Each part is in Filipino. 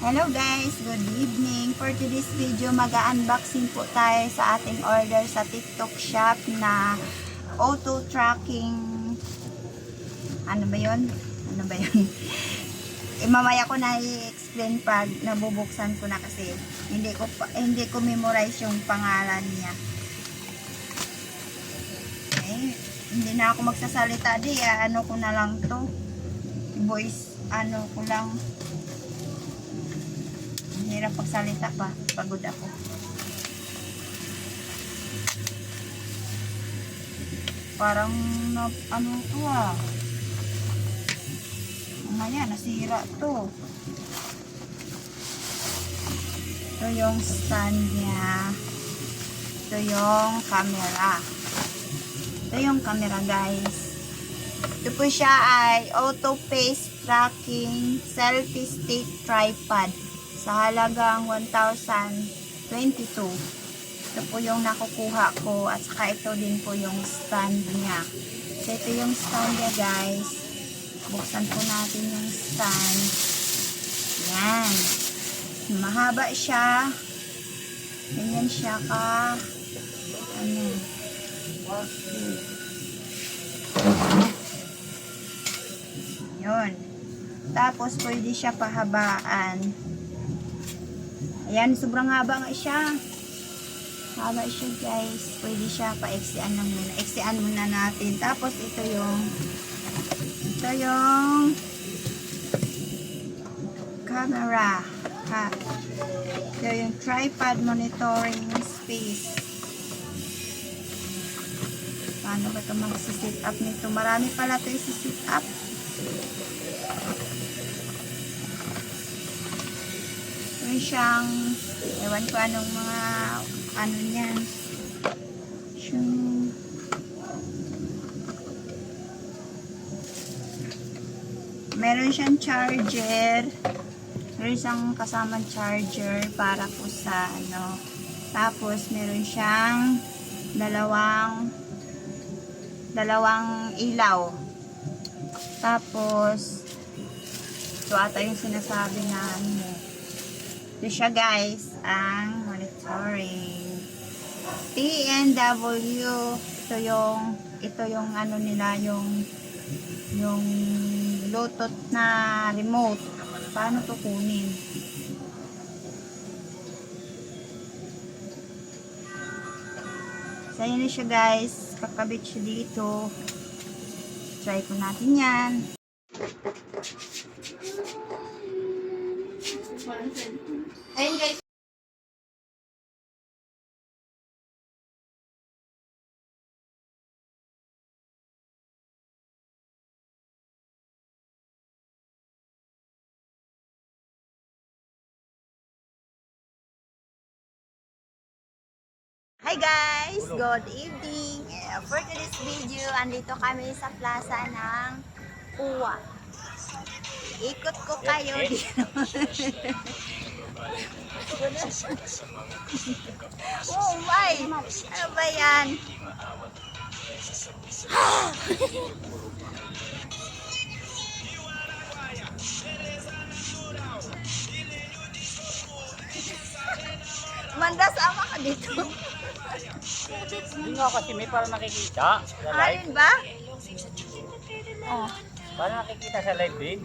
Hello guys, good evening. For today's video, mag-unboxing po tayo sa ating order sa TikTok shop na auto tracking ano ba yon? Ano ba yon? eh, mamaya ko na i-explain pag nabubuksan ko na kasi hindi ko hindi ko memorize yung pangalan niya. Eh, hindi na ako magsasalita di, ano ko na lang to. Voice, ano ko lang. Hirap pagsalita pa. Pagod ako. Parang na, ano to ah. Mamaya, nasira to. Ito yung stand niya. Ito yung camera. Ito yung camera guys. Ito po siya ay auto face tracking selfie stick tripod sa halagang 1,022. Ito po yung nakukuha ko at saka ito din po yung stand niya. So ito yung stand niya guys. Buksan po natin yung stand. Yan. Mahaba siya. Ganyan siya ka. Ano. Yun. Tapos, pwede siya pahabaan. Ayan, sobrang haba nga siya. Haba siya, guys. Pwede siya pa-exian lang muna. Exian muna natin. Tapos, ito yung ito yung camera. Ha. Ito yung tripod monitoring space. Paano ba ito mag-sit up nito? Marami pala ito i-sit up. Siyang, ewan ko anong mga, ano niyan. Siyang, meron siyang charger. Meron siyang kasamang charger para po sa, ano, tapos meron siyang dalawang dalawang ilaw. Tapos, ito ata yung sinasabi na ano. Ito siya guys, ang monitoring. TNW, ito yung, ito yung ano nila, yung, yung Bluetooth na remote. Paano to kunin? So, yun na siya guys. Kakabit siya dito. Try ko natin yan. Hi guys! Good evening! Eh, For today's video, andito kami sa plaza ng Uwa. Ikot ko kayo dito. oh my! Ano ba yan? Manda, sama ka dito. Hindi nga kasi may para nakikita sa live. Alin ba? Oh. Para nakikita sa live eh.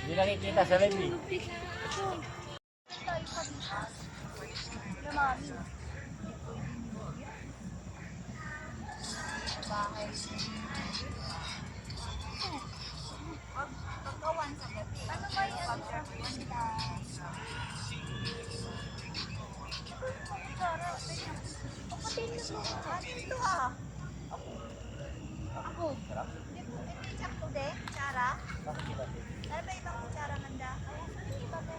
Hindi nakikita sa live eh. Pagkawan sa gabi. Ano ba yan? Dito ah. Ako. Sakto din, Chara. Nakikita din. Ano ba ibang kutsara manda? Iba ba?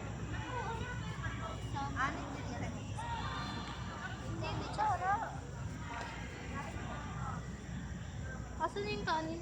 Ano yung dito? Hindi, kutsara. Asan yung kanin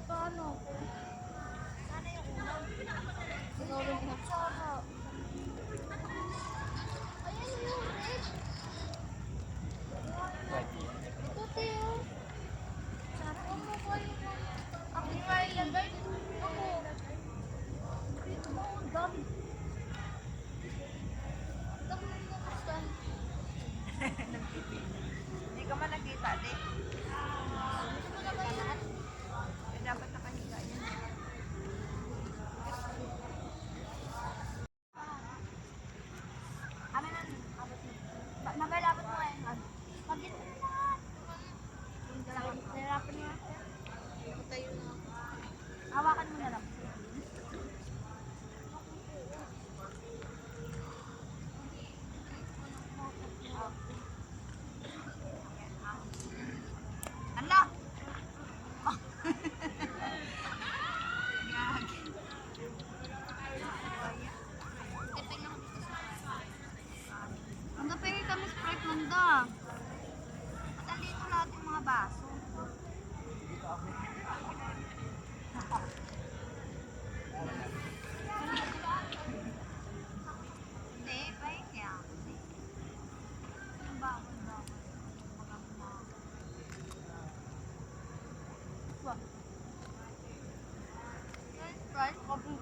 Waldrobben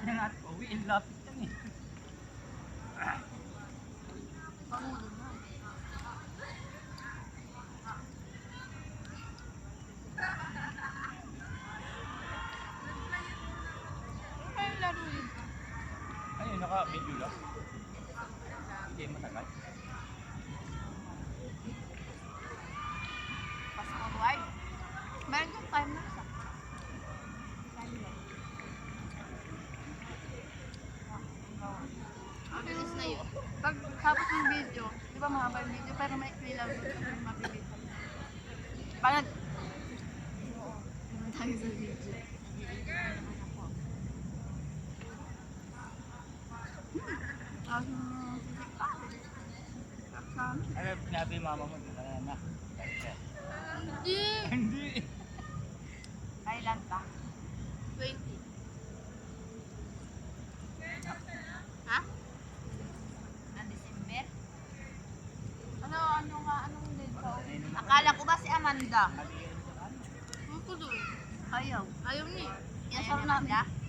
Kaya nga, uwi love. yung video, di ba mahaba yung video, pero may lang yung mabibigyan. Parang, oo, naman tayo sa video. Hmm. Ano pinabi mama mo? dah. Mukul tu. Ayam. Ayam ni. yang ayam, ayam, ayam,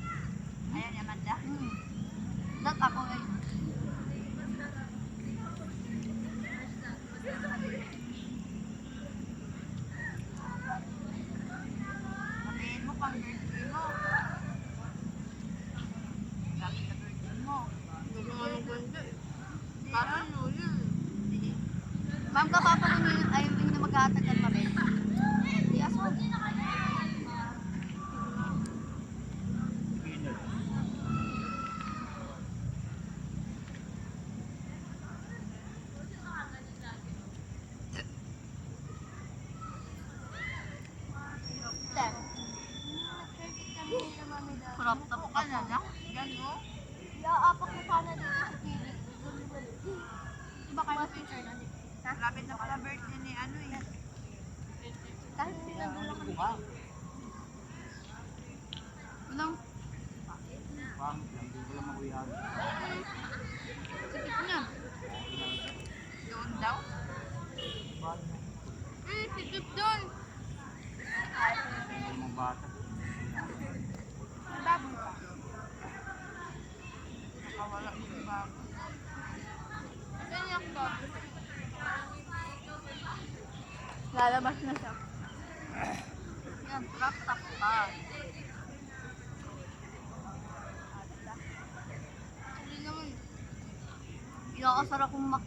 Mawala yung bag. Ganyan ko. Lalabas na siya. Yan, wrap up pa. Hindi naman. Pinakasara kong mak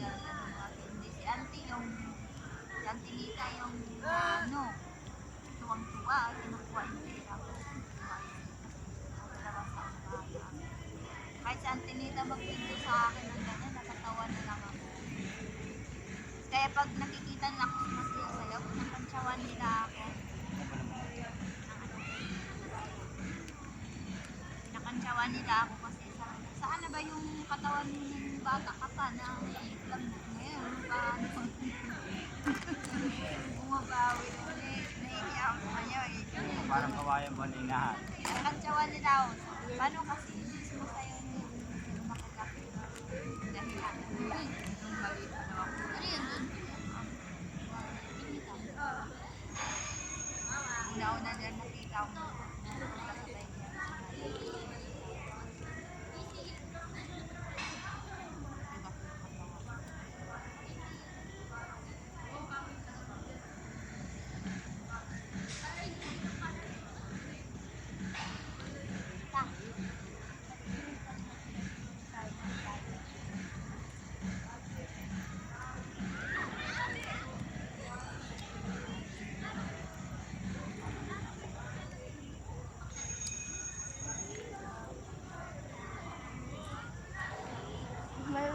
yun. Hindi ano, si auntie yung, si auntie Lita yung, ano, tuwang-tuwa, kinukuha yung pera ko. Kahit si auntie Lita magpinto sa akin ng ganyan, nakatawa na lang ako. Kaya pag nakikita na ako sumasaya sayaw, nakantsawan nila ako. Nakantsawan nila ako kasi saan, saan na ba yung katawan niya bata ka pa na lang ngayon? Paano? Bumabawi ulit. Naiiyak ako kanya eh. Parang kawayan ba na inahan? Pinakantsawan nila ako. Paano kasi? Hindi sumasayaw niya. Hindi makakapit. Dahil ano yan. Nung maliit pa daw ako. Ano yun dun? Una-una din nakita ko. Nakasabay niya.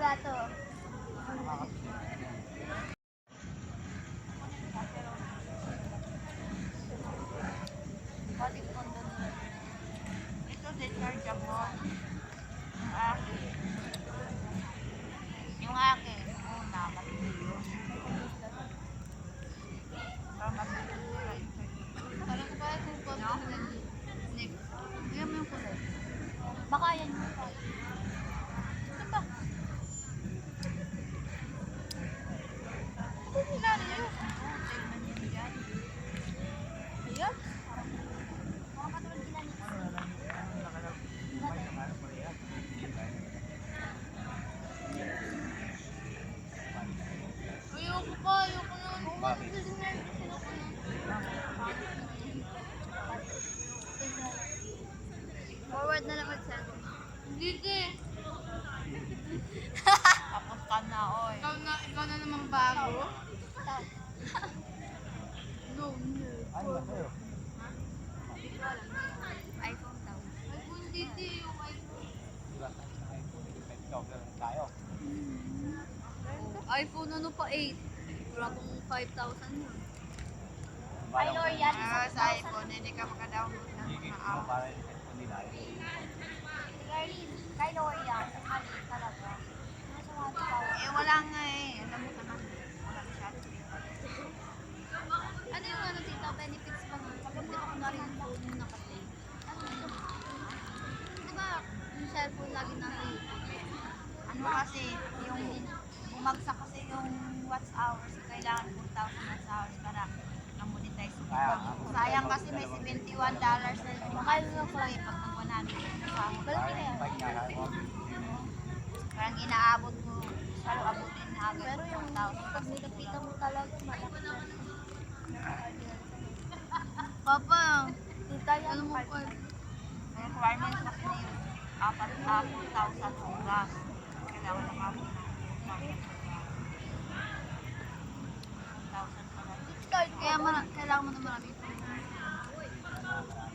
Malala to. Pati pondo nila. Ito, discharge ako. Yung akin. Yung akin. Una, matindi yun. Para matindi sila yung sa'yo. Alam ko pala kung kung No? Next. Bigyan mo yung kulay. Baka yan mo pa. Ano ba? Wala na yun. Oo, tignan niyo yan. Ayan. Baka katulad nila ni Ayoko pa, ayoko na. Bakit? Forward na lang mag-send. Eh. Tapos ka na, oy. Ikaw na, ikaw na naman bago. no, no. Ano ba sa'yo? iPhone daw. Ay, kung hindi di, yung iPhone. Diba? Ikaw, ganun tayo. iPhone ano pa 8? Wala kong 5,000 yun. Ay, L'Oreal. Ah, sa iPhone, hindi ka makadownload ng mga app. para yung cellphone nila. Garlin, kay L'Oreal. Mali talaga. Mga. Eh, wala nga eh. Alam mo naman. Wala masyado. Ano yung ano tita, benefits ba nga? Kapag di ba kunwari yung phone mo nakaplay? Ano ito? Di ba yung cellphone lagi nasa YouTube? Ano kasi, yung bumagsak kasi yung watch hours, kailangan 4,000 watch hours para na-monetize Kaya. Sayang kasi may 71 dollars na yung Mahal na ko eh, pag nang 100 na sahod. Malaki na yan. Bike na mo. Parang inaabot ko, pero abutin na agad Pero yung 4,000 pag nilapitan mo talaga, malaki na. Papa, tita yan. Mo pa? May requirements kasi na yun. Apat na 4,000 oras. Kailangan 4,000 pala. Kaya mara- kailangan mo na marami.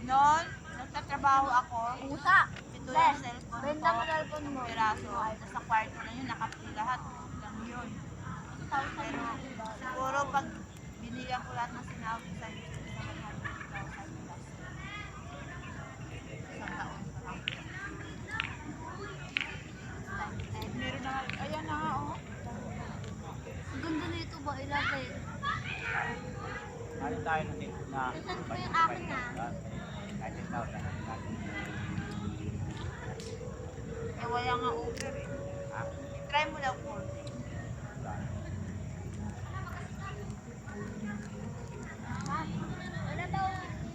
Noon, nagtatrabaho ako. Usa! Ito yung cellphone Benta mo ko. cellphone mo. Piraso. Nasa kwarto na yun, nakapili lahat. Lang yun. Pero siguro pag binigyan ko lahat ng sinabi sa 100,000 plus. Isang taon pa lang. Eh, meron na nga, ayan na nga oh. Ang ganda na ito ba? Ilagay. Ano tayo na din na Nasaan pa yung akin na? 19,000 natin. Eh, wala nga over eh. Ha? Try mo daw po. Ano daw?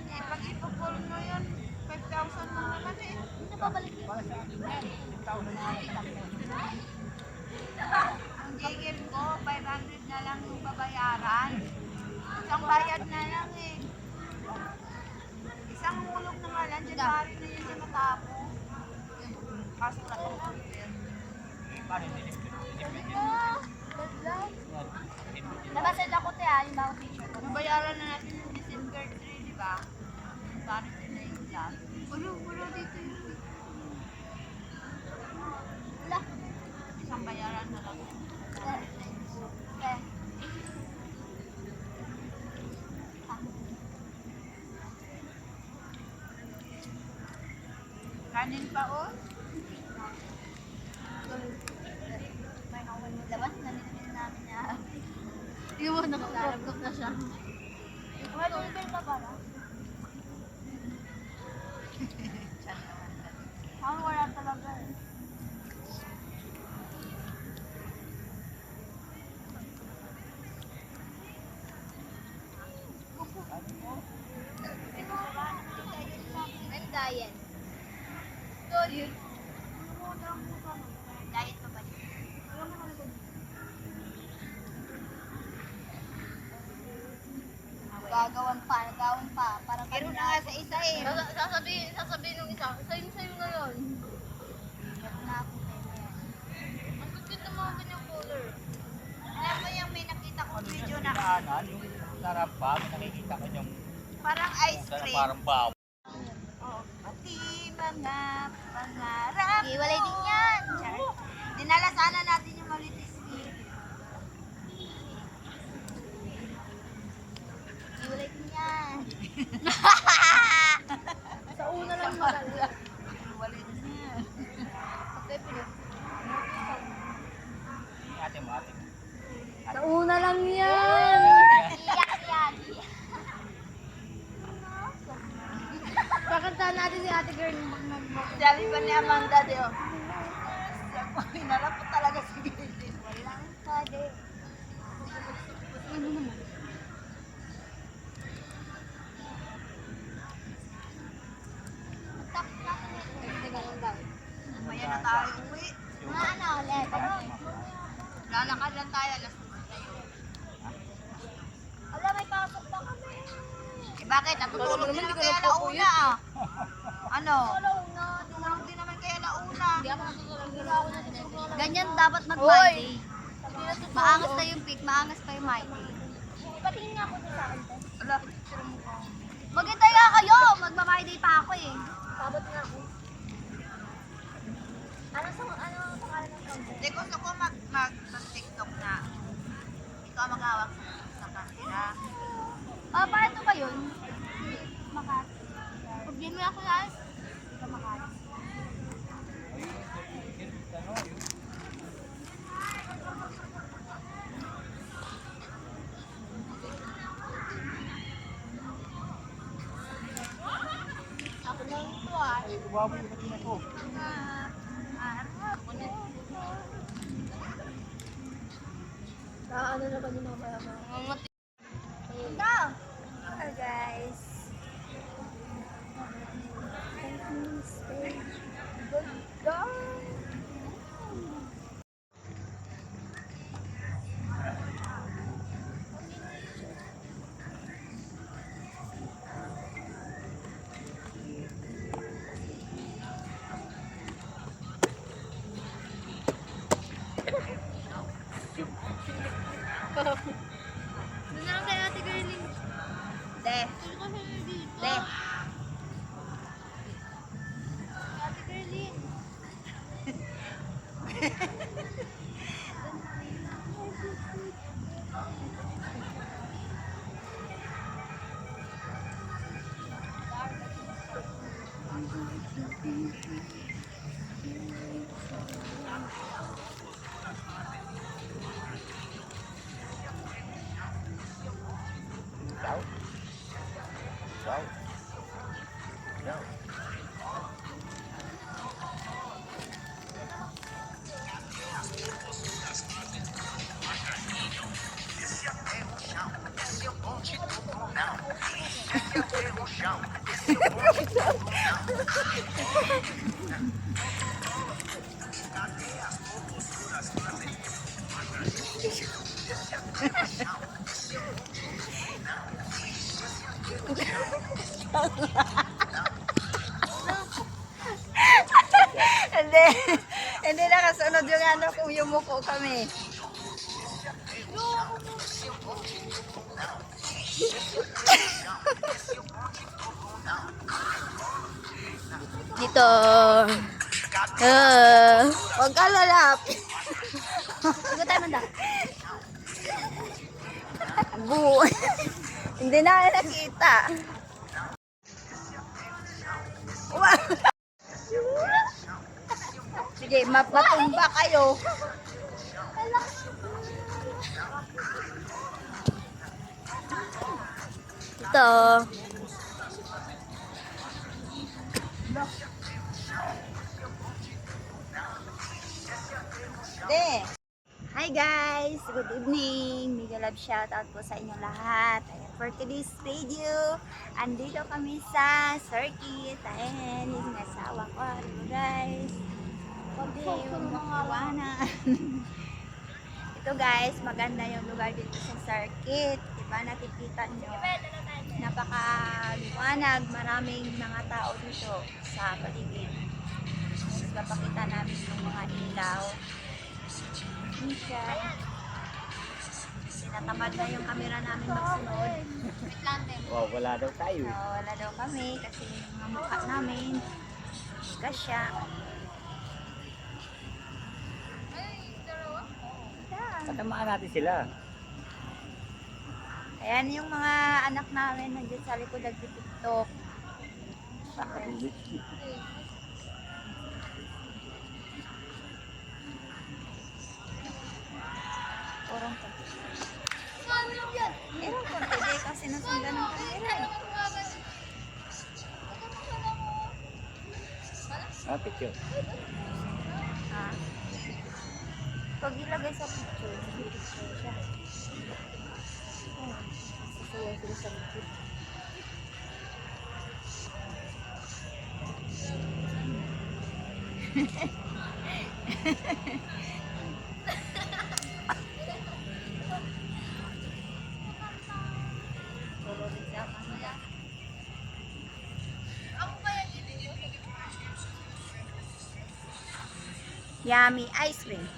Eh, pag ipapol mo yun, 5,000 na naman eh. Hindi pa balik yun. Para sa akin, 10,000 na Ang gigil ko, 500 na lang yung babayaran. Isang bayad na lang eh. Isang hulog na nga lang, January na yun siya matapos. Kaso wala pang order. Paano hindi Independent. Ah, ganda. Yan. Independent. Nabasend ako te ah, yung bagong picture ko. Babayaran na natin yung December 3, di ba? Paano din na yung last? Ulo, ulo dito yun. bayaran na lang. Eh. Kanin pa oh. Labas na nilin namin niya. Hindi mo nakalarabot na siya. Wala yung bell pa para? Ang wala talaga eh. Ang diet. So, yun. Diet pa ba yun? Gagawan pa, gagawan pa. Para Pero na nga sa isa eh. Sasabihin, sasabihin ng isa, sa'yo sa'yo na yun. Na. Ang ganda mga ganyang color. Alam mo yung may nakita kong video na Daanan, yung sarap pa, may nakikita ko yung parang ice na cream. parang baw. Oh, pati mga pangarap Hiwalay din ko. yan. Dinala sana natin yung Maulitis Beer. Hiwalay din yan. Sa una lang maganda. Maulitis Beer. Okay, Pilip. Ate mo, ate mo. Sa una lang yan. Iyak yan. Kakantahan natin si ate girl mag mag mag Sabi pa ni Amanda, di oh. Hinarap ko talaga si Gilin. Walang pwede. Ano naman? Tap tap. Hindi ganun daw. Maya na tayo uwi. Mga ano, letter. Lalakad lang tayo. Alas Ala, may pasok pa kami. Eh bakit? Natutulog din naman kaya launa ah. Ano? Wala na. Tulog din naman kaya launa. Hindi ako natutulog. Hindi ako natutulog. Ganyan dapat mag-Monday. Maangas na yung pick, maangas pa yung Monday. Patingin nga ako sa akin. Ala. Maghintay nga kayo! Magma-Monday pa ako eh. Sabot nga ako. Ano sa ano ang pangalan ng content? Hindi gusto ko mag, mag, mag TikTok na. Ikaw maghawak sa, sa camera. Ah, paano ba yun? Makati. Problema ako yan. Hindi ka Makati. Ako lang ito ah. Ay, yung katina ko. Ah, ano na ba yung mga mga Left. Hindi. Hindi nakasunod yung ano kung yumuko kami. dito. Uh, huwag ka lalap. Huwag tayo manda. Bu. Hindi na nakita. Wow. Sige, map matumba kayo. Ito. De. Hi guys! Good evening! Mega love shoutout po sa inyong lahat. Ayan, for today's video, andito kami sa circuit. Ayan, yung nasawa ko. Ano guys? Hindi, yung makawanan. Ito guys, maganda yung lugar dito sa circuit. Diba nakikita nyo? Napakaliwanag. Maraming mga tao dito sa paligid. Tapos papakita namin yung mga ilaw. Hindi siya. Tinatamad na yung camera namin magsunod. Wow, wala daw tayo. So, wala daw kami kasi yung mga mukha namin. Kasya. Patamaan natin sila. Ayan yung mga anak namin nandiyan sa likod nagtitiktok. Bakit? Ano yan? Ewan ko, hindi kasi nasundan ng camera. Ah, picture. Ah. Pag ilagay sa picture, picture siya. Oh, sasaya sila sa likod. Tulogin Yummy ice cream.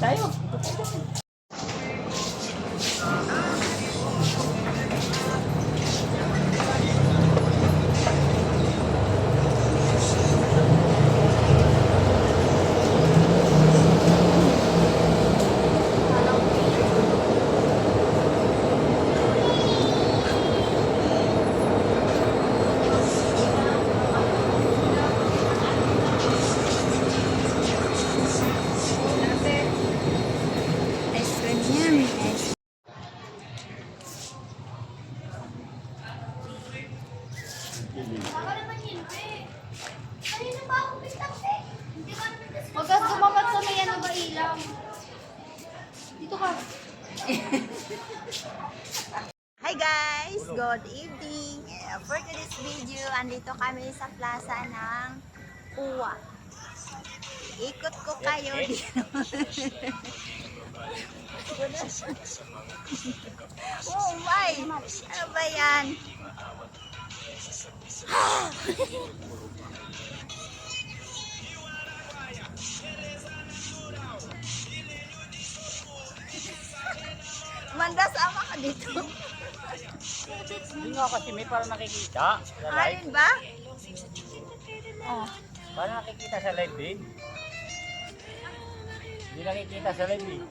Di tayo. Hi guys! Good evening! For today's video, andito kami sa plaza ng Uwa. Ikot ko kayo dito. oh my! Ano ba yan? Manda, sama ka dito. Hindi nga kasi may parang nakikita sa live. Alin ba? Oh. Parang nakikita sa live din. Hindi nakikita sa live eh.